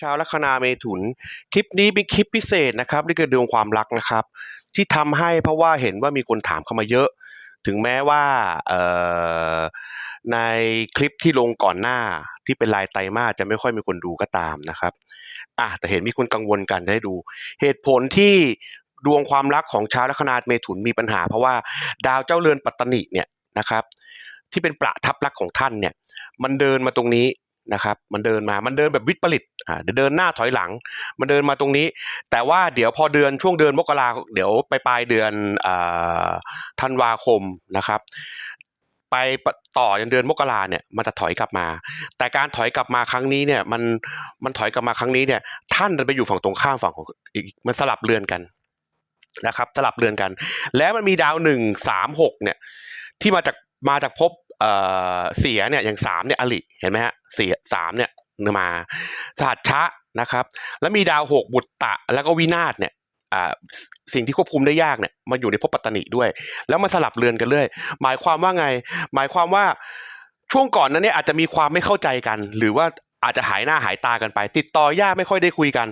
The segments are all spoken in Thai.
ชาวลัคนาเมถุน คลิปนี้เป็นคลิปพิเศษนะครับนี่คือดวงความรักนะครับ ที่ทำให้เพราะว่าเห็นว่ามีคนถามเข้ามาเยอะ ถึงแม้ว่าในคลิปที่ลงก่อนหน้าที่เป็นรายไตมาจะไม่ค่อยมีคนดูก็ตามนะครับอะแต่เห็นมีคนกังวลกันได้ดู เหตุผลที่ดวงความรักของชาวลัคนาเมถุนมีปัญหา เพราะว่าดาวเจ้าเรือนปัตตนิเนี่ยนะครับ ที่เป็นประทับรักของท่านเนี่ย มันเดินมาตรงนี้ นะครับมันเดินมา มันเดินแบบวิปริตอ่าเดินหน้าถอยหลัง มันเดินมาตรงนี้ แต่ว่าเดี๋ยวพอเดือนช่วงเดือนมกราเดี๋ยวไปปลายเดือนอ่าธันวาคมนะครับ ไปต่อจนเดือนมกราเนี่ยมันจะถอยกลับมา แต่การถอยกลับมาครั้งนี้เนี่ยมันมันถอยกลับมาครั้งนี้เนี่ย ท่านไปอยู่ฝั่งตรงข้ามฝั่งของอีกมันสลับเรือนกันนะครับ สลับเรือนกัน แล้วมันมีดาวหนึ่งสามหกเนี่ย ที่มาจากมาจากภพ เสียเนี่ยอย่างสามเนี่ยอลิเห็นไหมฮะเสียสามเนี่ยมาสหัชชะนะครับ แล้วมีดาวหกบุตตะ แล้วก็วินาศเนี่ยอ่าสิ่งที่ควบคุมได้ยากเนี่ยมาอยู่ในภพปัตตนิด้วย แล้วมาสลับเรือนกันเรื่อยหมายความว่าไง หมายความว่าช่วงก่อนนั้นเนี่ยอาจจะมีความไม่เข้าใจกัน หรือว่า อาจจะหายหน้าหายตากันไป ติดต่อยากไม่ค่อยได้คุยกัน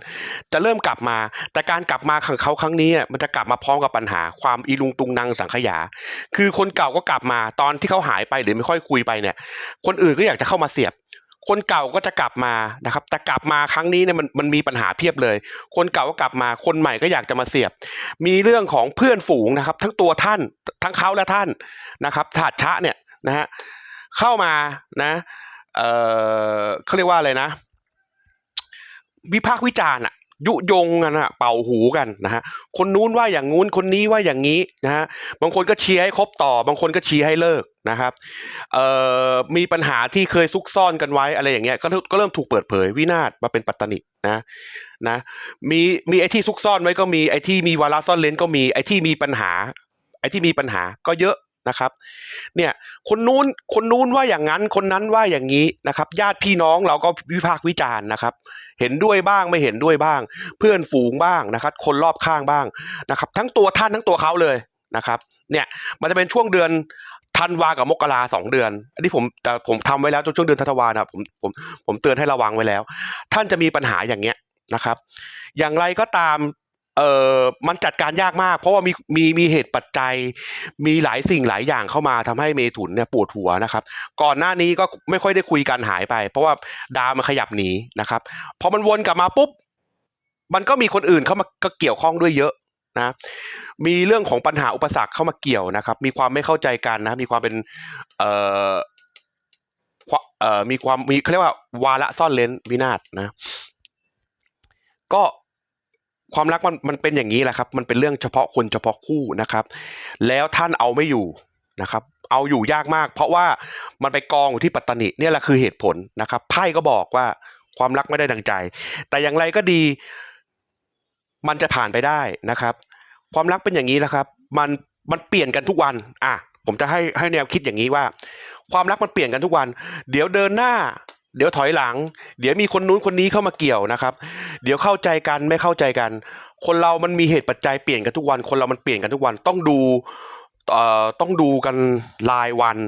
จะเริ่มกลับมา แต่การกลับมาของเขาครั้งนี้เนี่ยมันจะกลับมาพร้อมกับปัญหา ความอีลุงตุงนางสังขยา คือคนเก่าก็กลับมาตอนที่เขาหายไปหรือไม่ค่อยคุยไปเนี่ย คนอื่นก็อยากจะเข้ามาเสียบคนเก่าก็จะกลับมานะครับแต่กลับมาครั้งนี้เนี่ยมันมันมีปัญหาเพียบเลย คนเก่าก็กลับมา คนใหม่ก็อยากจะมาเสียบ มีเรื่องของเพื่อนฝูงนะครับ ทั้งตัวท่าน ทั้งเขาและท่านนะครับถาดชะเนี่ยนะฮะเข้ามานะ เออเขาเรียกว่าอะไรนะ วิพากษ์วิจารณ์อะยุยงกันอะเป่าหูกันนะฮะคนนู้นว่าอย่างงู้นคนนี้ว่าอย่างนี้นะฮะบางคนก็เชียร์ให้คบต่อ บางคนก็เชียร์ให้เลิกนะครับเอ่อมีปัญหาที่เคยซุกซ่อนกันไว้อะไรอย่างเงี้ยก็เริ่มก็เริ่มถูกเปิดเผยวินาศมาเป็นปัตตนินะนะมีมีไอ้ที่ซุกซ่อนไว้ก็มีไอ้ที่มีวาระซ่อนเลนก็มีไอ้ที่มีปัญหา ไอ้ที่มีปัญหาก็เยอะ นะครับ เนี่ยคนนู้นคนนู้นว่าอย่างนั้นคนนั้นว่าอย่างนี้นะครับ ญาติพี่น้องเราก็วิพากษ์วิจารณ์นะครับ เห็นด้วยบ้างไม่เห็นด้วยบ้าง เพื่อนฝูงบ้างนะครับ คนรอบข้างบ้างนะครับ ทั้งตัวท่านทั้งตัวเขาเลยนะครับ เนี่ยมันจะเป็นช่วงเดือนธันวากับมกราสองเดือน อันนี้ผมแต่ผมทำไว้แล้วช่วงเดือนธันวานะผมผมผมเตือนให้ระวังไว้แล้ว ท่านจะมีปัญหาอย่างเงี้ยนะครับ อย่างไรก็ตาม เออมันจัดการยากมาก เพราะว่ามีมีมีเหตุปัจจัย มีหลายสิ่งหลายอย่างเข้ามาทำให้เมถุนเนี่ยปวดหัวนะครับ ก่อนหน้านี้ก็ไม่ค่อยได้คุยกันหายไป เพราะว่าดาวมันขยับหนีนะครับพอมันวนกลับมาปุ๊บมันก็มีคนอื่นเข้ามาก็เกี่ยวข้องด้วยเยอะนะมีเรื่องของปัญหาอุปสรรคเข้ามาเกี่ยวนะครับ มีความไม่เข้าใจกันนะ มีความเป็นเอ่อมเอ่อมีความมีเขาเรียกว่าวาระซ่อนเลนวินาศนะ ก็ ความรักมันมันเป็นอย่างนี้แหละครับ มันเป็นเรื่องเฉพาะคนเฉพาะคู่นะครับ แล้วท่านเอาไม่อยู่นะครับ เอาอยู่ยากมาก เพราะว่ามันไปกองอยู่ที่ปัตตานิเนี่ยแหละคือเหตุผลนะครับไพ่ก็บอกว่าความรักไม่ได้ดังใจ แต่อย่างไรก็ดี มันจะผ่านไปได้นะครับ ความรักเป็นอย่างนี้แหละครับ มันมันเปลี่ยนกันทุกวัน อะผมจะให้ให้แนวคิดอย่างนี้ว่า ความรักมันเปลี่ยนกันทุกวัน เดี๋ยวเดินหน้า เดี๋ยวถอยหลัง เดี๋ยวมีคนนู้นคนนี้เข้ามาเกี่ยวนะครับ เดี๋ยวเข้าใจกันไม่เข้าใจกัน คนเรามันมีเหตุปัจจัยเปลี่ยนกันทุกวัน คนเรามันเปลี่ยนกันทุกวัน ต้องดูเอ่อต้องดูกันรายวัน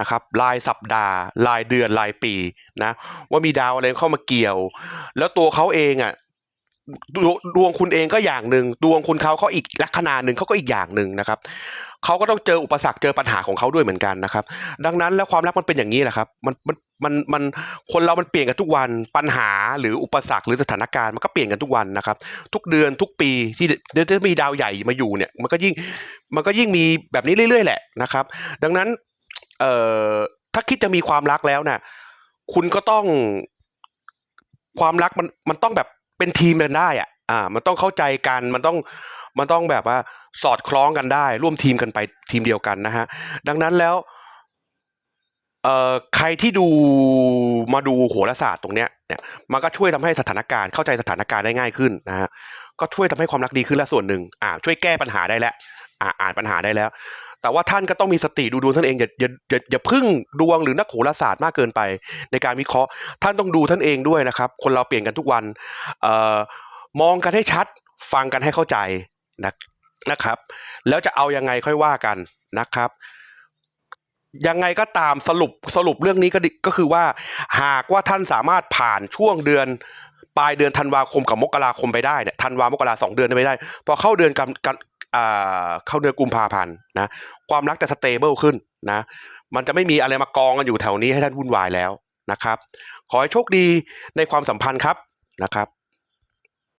นะครับรายสัปดาห์รายเดือนรายปีนะว่ามีดาวอะไรเข้ามาเกี่ยว แล้วตัวเขาเองอะ ดวงคุณเองก็อย่างหนึ่งดวงคุณเขาเขาอีกลัคนาหนึ่งเขาก็อีกอย่างหนึ่งนะครับเขาก็ต้องเจออุปสรรคเจอปัญหาของเขาด้วยเหมือนกันนะครับ ดังนั้นแล้วความรักมันเป็นอย่างนี้แหละครับ มันมันมันมันคนเรามันเปลี่ยนกันทุกวันปัญหาหรืออุปสรรคหรือสถานการณ์มันก็เปลี่ยนกันทุกวันนะครับ ทุกเดือนทุกปีที่เดี๋ยวจะมีดาวใหญ่มาอยู่เนี่ย มันก็ยิ่งมันก็ยิ่งมีแบบนี้เรื่อย ๆ แหละนะครับ ดังนั้นเอ่อถ้าคิดจะมีความรักแล้วเนี่ยคุณก็ต้องความรักมันมันต้องแบบ เป็นทีมกันได้อะอ่า มันต้องเข้าใจกันมันต้องมันต้องแบบว่าสอดคล้องกันได้ ร่วมทีมกันไปทีมเดียวกันนะฮะ ดังนั้นแล้วเอ่อใครที่ดูมาดูโหราศาสตร์ตรงเนี้ยเนี่ยมันก็ช่วยทำให้สถานการณ์เข้าใจสถานการณ์ได้ง่ายขึ้นนะฮะก็ช่วยทำให้ความรักดีขึ้นและส่วนหนึ่งอ่าช่วยแก้ปัญหาได้แล้วอ่าอ่านปัญหาได้แล้ว แต่ว่าท่านก็ต้องมีสติดูดวงท่านเองอย่าอย่าอย่าอย่าพึ่งดวงหรือนักโหราศาสตร์มากเกินไป ในการวิเคราะห์ ท่านต้องดูท่านเองด้วยนะครับ คนเราเปลี่ยนกันทุกวันเอ่อมองกันให้ชัด ฟังกันให้เข้าใจนะนะครับ แล้วจะเอายังไงค่อยว่ากันนะครับยังไงก็ตามสรุปสรุปเรื่องนี้ก็ก็คือว่า หากว่าท่านสามารถผ่านช่วงเดือน ปลายเดือนธันวาคมกับมกราคมไปได้เนี่ยธันวามกราสองเดือนไปได้ พอเข้าเดือนกันกัน เข้าเดือนกุมภาพันธ์นะความรักจะสเตเบิลขึ้นนะมันจะไม่มีอะไรมากองกันอยู่แถวนี้ให้ท่านวุ่นวายแล้วนะครับ ขอให้โชคดีในความสัมพันธ์ครับนะครับ